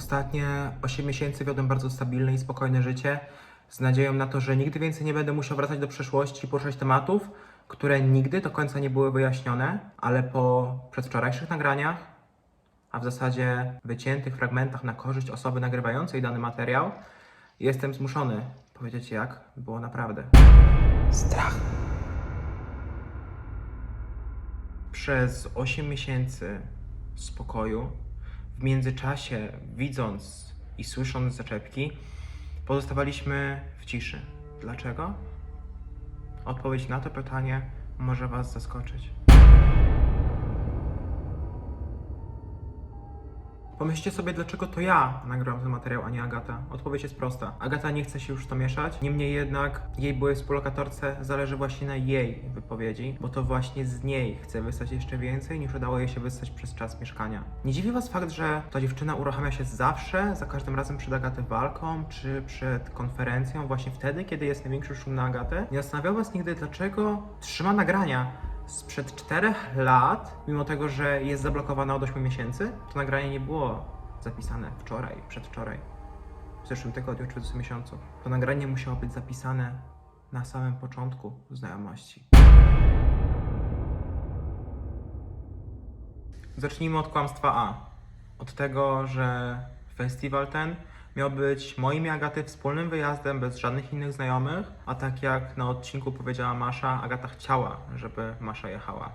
Ostatnie 8 miesięcy wiodłem bardzo stabilne i spokojne życie, z nadzieją na to, że nigdy więcej nie będę musiał wracać do przeszłości i poruszać tematów, które nigdy do końca nie były wyjaśnione, ale po przedwczorajszych nagraniach, a w zasadzie wyciętych fragmentach na korzyść osoby nagrywającej dany materiał, jestem zmuszony powiedzieć, jak było naprawdę. Strach. Przez 8 miesięcy spokoju, w międzyczasie widząc i słysząc zaczepki, pozostawaliśmy w ciszy. Dlaczego? Odpowiedź na to pytanie może Was zaskoczyć. Pomyślcie sobie, dlaczego to ja nagrałam ten materiał, a nie Agata. Odpowiedź jest prosta. Agata nie chce się już w to mieszać, niemniej jednak jej byłej współlokatorce zależy właśnie na jej wypowiedzi, bo to właśnie z niej chce wystać jeszcze więcej, niż udało jej się wystać przez czas mieszkania. Nie dziwi Was fakt, że ta dziewczyna uruchamia się zawsze, za każdym razem przed Agaty walką, czy przed konferencją, właśnie wtedy, kiedy jest największy szum na Agatę? Nie zastanawiał Was nigdy, dlaczego trzyma nagrania sprzed 4 lat, mimo tego, że jest zablokowana od 8 miesięcy, to nagranie nie było zapisane wczoraj, przedwczoraj, w zeszłym tygodniu czy w zeszłym miesiącu. To nagranie musiało być zapisane na samym początku znajomości. Zacznijmy od kłamstwa A. Od tego, że festiwal ten miał być moim i Agaty wspólnym wyjazdem bez żadnych innych znajomych, a tak jak na odcinku powiedziała Masza, Agata chciała, żeby Masza jechała.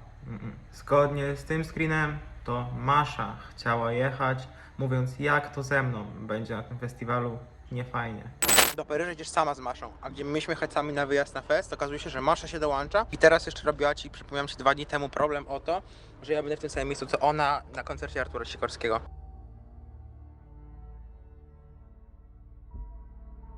Zgodnie z tym screenem to Masza chciała jechać, mówiąc jak to ze mną będzie na tym festiwalu niefajnie. Do Paryża idziesz sama z Maszą, a gdzie my mieliśmy jechać sami na wyjazd na fest, okazuje się, że Masza się dołącza i teraz jeszcze robiła Ci, przypomniałem Ci dwa dni temu problem o to, że ja będę w tym samym miejscu co ona na koncercie Artura Sikorskiego.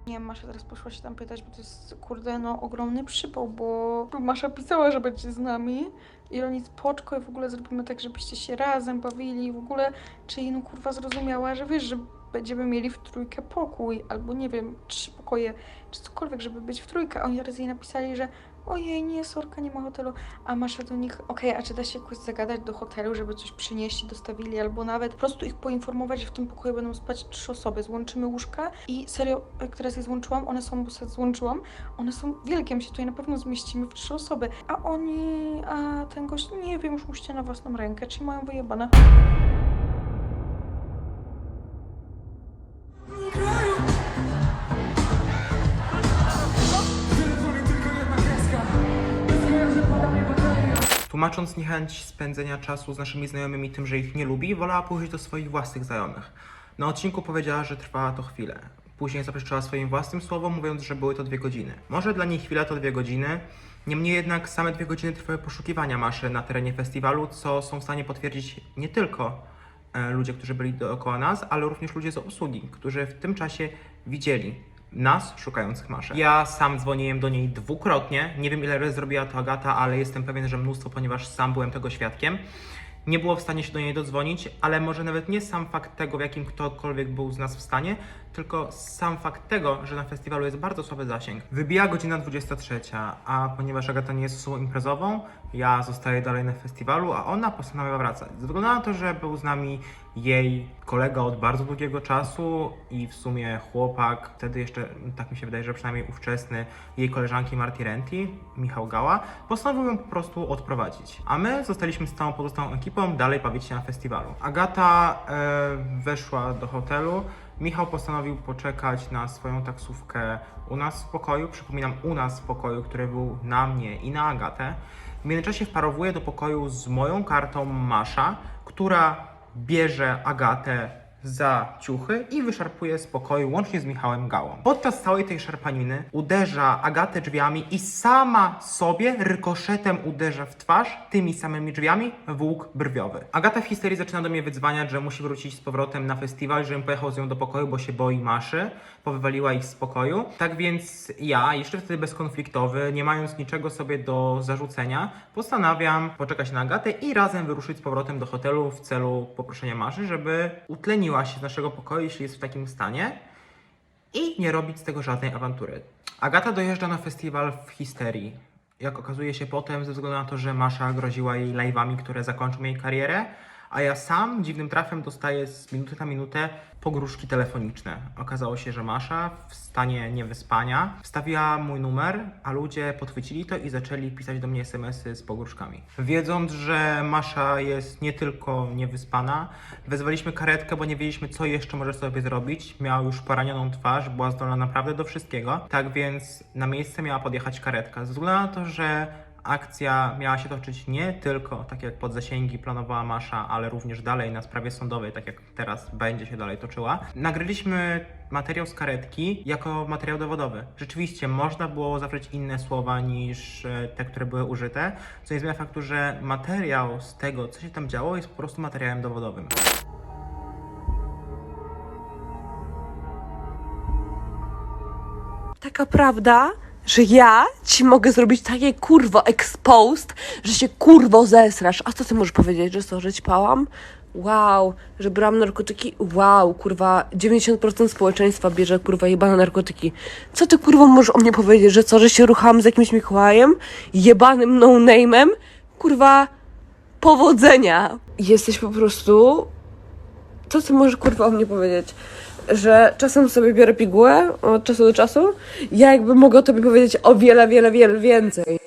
Nie Masza teraz poszła się tam pytać, bo to jest, kurde, no ogromny przypał, bo Masza pisała, że będzie z nami i oni spoczko i w ogóle zrobimy tak, żebyście się razem bawili. W ogóle, czy no kurwa zrozumiała, że wiesz, że będziemy mieli w trójkę pokój, albo nie wiem, trzy pokoje, czy cokolwiek, żeby być w trójkę, oni teraz jej napisali, że ojej, nie, sorka, nie ma hotelu, a Masza do nich, okej, a czy da się jakoś zagadać do hotelu, żeby coś przynieść i dostawili, albo nawet po prostu ich poinformować, że w tym pokoju będą spać trzy osoby, złączymy łóżka i serio, jak teraz je złączyłam, one są, bo sobie złączyłam, one są wielkie, my się tutaj na pewno zmieścimy w trzy osoby, a oni, a ten gość, nie wiem, już musicie na własną rękę, czyli mają wyjebane. Tłumacząc niechęć spędzenia czasu z naszymi znajomymi tym, że ich nie lubi, wolała pójść do swoich własnych znajomych. Na odcinku powiedziała, że trwała to chwilę. Później zaprzeczyła swoim własnym słowom, mówiąc, że były to dwie godziny. Może dla niej chwila to dwie godziny, niemniej jednak same dwie godziny trwały poszukiwania maszy na terenie festiwalu, co są w stanie potwierdzić nie tylko e, ludzie, którzy byli dookoła nas, ale również ludzie z obsługi, którzy w tym czasie widzieli nas szukających maszy. Ja sam dzwoniłem do niej dwukrotnie. Nie wiem ile razy zrobiła to Agata, ale jestem pewien, że mnóstwo, ponieważ sam byłem tego świadkiem. Nie było w stanie się do niej dodzwonić, ale może nawet nie sam fakt tego, w jakim ktokolwiek był z nas w stanie, tylko sam fakt tego, że na festiwalu jest bardzo słaby zasięg. Wybija godzina 23, a ponieważ Agata nie jest osobą imprezową, ja zostaję dalej na festiwalu, a ona postanawia wracać. Ze względu na to, że był z nami jej kolega od bardzo długiego czasu i w sumie chłopak, wtedy jeszcze, tak mi się wydaje, że przynajmniej ówczesny, jej koleżanki Marty Renti, Michał Gała, postanowił ją po prostu odprowadzić. A my zostaliśmy z całą pozostałą ekipą dalej bawić się na festiwalu. Agata e, weszła do hotelu, Michał postanowił poczekać na swoją taksówkę u nas w pokoju. Przypominam, u nas w pokoju, który był na mnie i na Agatę. W międzyczasie wparowuje do pokoju z moją kartą Masza, która bierze Agatę za ciuchy i wyszarpuje z pokoju łącznie z Michałem Gałą. Podczas całej tej szarpaniny uderza Agatę drzwiami i sama sobie rykoszetem uderza w twarz tymi samymi drzwiami w łuk brwiowy. Agata w histerii zaczyna do mnie wydzwaniać, że musi wrócić z powrotem na festiwal, żebym pojechał z nią do pokoju, bo się boi maszy. Powywaliła ich z pokoju. Tak więc ja, jeszcze wtedy bezkonfliktowy, nie mając niczego sobie do zarzucenia, postanawiam poczekać na Agatę i razem wyruszyć z powrotem do hotelu w celu poproszenia maszy, żeby utleniła się z naszego pokoju, jeśli jest w takim stanie i nie robić z tego żadnej awantury. Agata dojeżdża na festiwal w histerii. Jak okazuje się potem, ze względu na to, że Masza groziła jej live'ami, które zakończą jej karierę, A ja sam dziwnym trafem dostaję z minuty na minutę pogróżki telefoniczne. Okazało się, że Masza w stanie niewyspania wstawiła mój numer, a ludzie podchwycili to i zaczęli pisać do mnie SMS-y z pogróżkami. Wiedząc, że Masza jest nie tylko niewyspana, wezwaliśmy karetkę, bo nie wiedzieliśmy, co jeszcze może sobie zrobić. Miała już poranioną twarz, była zdolna naprawdę do wszystkiego. Tak więc na miejsce miała podjechać karetka. Ze względu na to, że Akcja miała się toczyć nie tylko tak jak pod zasięgi planowała Masza, ale również dalej na sprawie sądowej, tak jak teraz będzie się dalej toczyła. Nagraliśmy materiał z karetki jako materiał dowodowy. Rzeczywiście można było zawrzeć inne słowa niż e, te, które były użyte, co nie zmienia faktu, że materiał z tego, co się tam działo, jest po prostu materiałem dowodowym. Taka prawda, że ja ci mogę zrobić takie kurwo exposed, że się kurwo zesrasz. A co ty możesz powiedzieć, że co, że ćpałam? Wow, że brałam narkotyki? Wow, kurwa, 90% społeczeństwa bierze kurwa jebane narkotyki. Co ty kurwo możesz o mnie powiedzieć, że co, że się ruchałam z jakimś Mikołajem? Jebanym no-name'em? Kurwa, powodzenia. Jesteś po prostu co ty możesz kurwa o mnie powiedzieć? Że czasem sobie biorę pigułę od czasu do czasu? Ja jakby mogę o tobie powiedzieć o wiele, wiele, wiele więcej.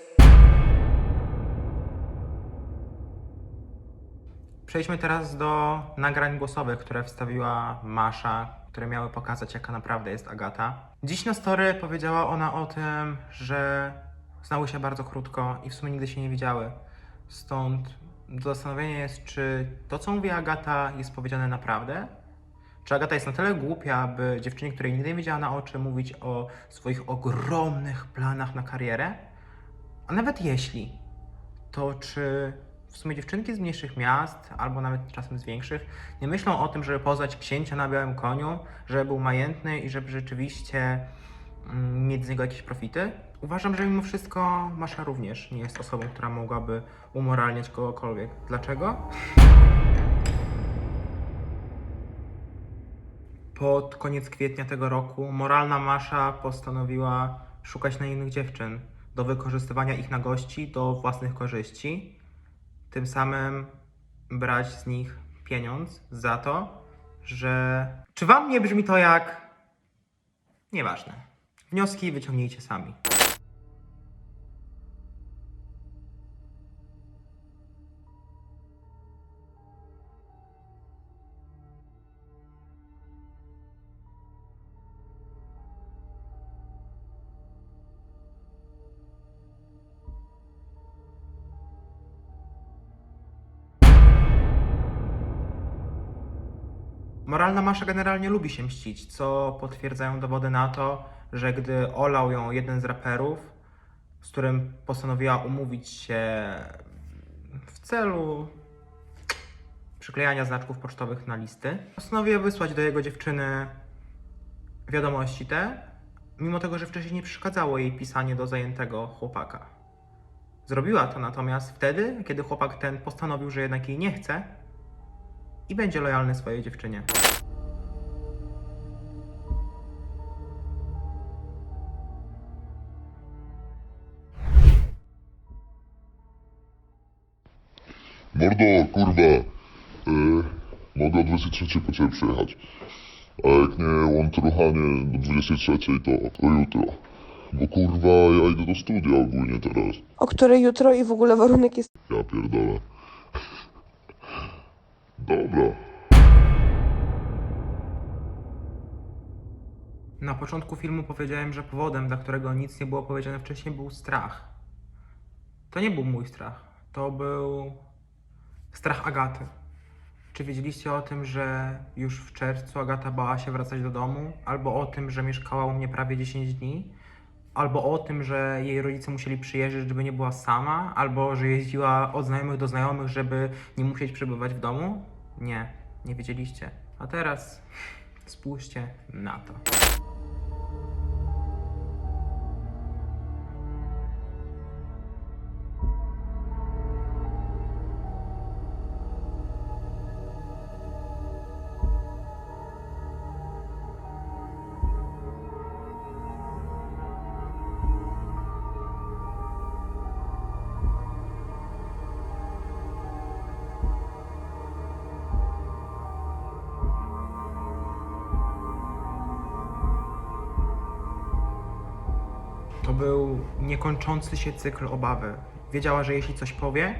Przejdźmy teraz do nagrań głosowych, które wstawiła Masza, które miały pokazać, jaka naprawdę jest Agata. Dziś na story powiedziała ona o tym, że znały się bardzo krótko i w sumie nigdy się nie widziały. Stąd zastanowienie jest, czy to, co mówi Agata, jest powiedziane naprawdę? Czy Agata jest na tyle głupia, by dziewczynie, której nigdy nie widziała na oczy, mówić o swoich ogromnych planach na karierę? A nawet jeśli, to czy w sumie dziewczynki z mniejszych miast, albo nawet czasem z większych, nie myślą o tym, żeby poznać księcia na białym koniu, żeby był majętny i żeby rzeczywiście mm, mieć z niego jakieś profity? Uważam, że mimo wszystko Masza również nie jest osobą, która mogłaby umoralniać kogokolwiek. Dlaczego? Pod koniec kwietnia tego roku moralna Masza postanowiła szukać na innych dziewczyn do wykorzystywania ich nagości do własnych korzyści, tym samym brać z nich pieniądz za to, że. Czy wam nie brzmi to jak. Nieważne. Wnioski wyciągnijcie sami. Moralna Masza generalnie lubi się mścić, co potwierdzają dowody na to, że gdy olał ją jeden z raperów, z którym postanowiła umówić się w celu przyklejania znaczków pocztowych na listy, postanowiła wysłać do jego dziewczyny wiadomości te, mimo tego, że wcześniej nie przeszkadzało jej pisanie do zajętego chłopaka. Zrobiła to natomiast wtedy, kiedy chłopak ten postanowił, że jednak jej nie chce i będzie lojalny swojej dziewczynie. Mordo, kurwa, e, mogę o 23 po ciebie przyjechać. A jak nie łątruchanie do 23, to, to jutro. Bo kurwa, ja idę do studia ogólnie teraz. O której jutro i w ogóle warunek jest Ja pierdolę. Dobra. Na początku filmu powiedziałem, że powodem, dla którego nic nie było powiedziane wcześniej, był strach. To nie był mój strach. To był strach Agaty. Czy wiedzieliście o tym, że już w czerwcu Agata bała się wracać do domu? Albo o tym, że mieszkała u mnie prawie 10 dni? Albo o tym, że jej rodzice musieli przyjeżdżać, żeby nie była sama? Albo że jeździła od znajomych do znajomych, żeby nie musieć przebywać w domu? Nie, nie wiedzieliście. A teraz spójrzcie na to. Był niekończący się cykl obawy. Wiedziała, że jeśli coś powie,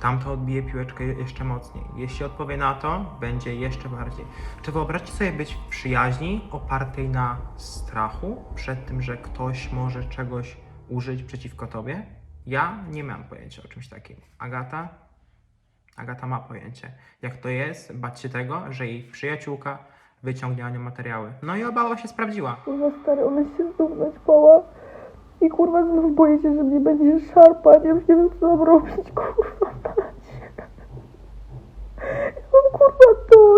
tamto odbije piłeczkę jeszcze mocniej. Jeśli odpowie na to, będzie jeszcze bardziej. Czy wyobraźcie sobie być w przyjaźni opartej na strachu przed tym, że ktoś może czegoś użyć przeciwko tobie? Ja nie mam pojęcia o czymś takim. Agata? Agata ma pojęcie. Jak to jest bać się tego, że jej przyjaciółka wyciągnie o nią materiały. No i obawa się sprawdziła. Kurwa stary, ona się znów naćpała i kurwa znów boję się, że mnie będzie szarpać, ja już nie wiem co mam robić, kurwa dać. Mam kurwa to.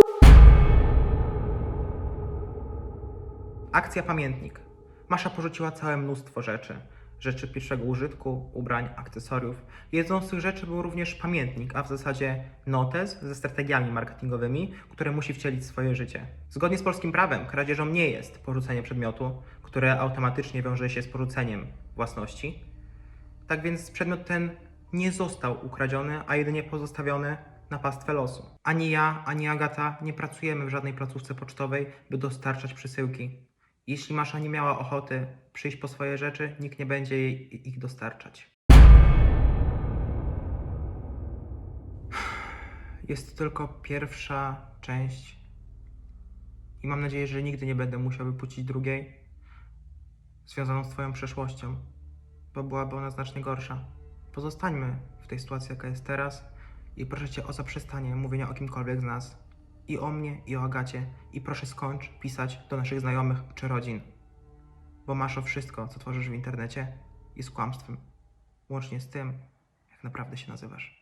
Akcja pamiętnik. Masza porzuciła całe mnóstwo rzeczy. Rzeczy pierwszego użytku, ubrań, akcesoriów. Jedną z tych rzeczy był również pamiętnik, a w zasadzie notes ze strategiami marketingowymi, które musi wcielić w swoje życie. Zgodnie z polskim prawem kradzieżą nie jest porzucenie przedmiotu, które automatycznie wiąże się z porzuceniem własności. Tak więc przedmiot ten nie został ukradziony, a jedynie pozostawiony na pastwę losu. Ani ja, ani Agata nie pracujemy w żadnej placówce pocztowej, by dostarczać przesyłki. Jeśli Masza nie miała ochoty przyjść po swoje rzeczy, nikt nie będzie jej ich dostarczać. Jest to tylko pierwsza część i mam nadzieję, że nigdy nie będę musiał wypuścić drugiej, związaną z Twoją przeszłością, bo byłaby ona znacznie gorsza. Pozostańmy w tej sytuacji, jaka jest teraz i proszę Cię o zaprzestanie mówienia o kimkolwiek z nas. I o mnie, i o Agacie. I proszę skończ pisać do naszych znajomych czy rodzin. Bo masz o wszystko, co tworzysz w internecie, jest kłamstwem. Łącznie z tym, jak naprawdę się nazywasz.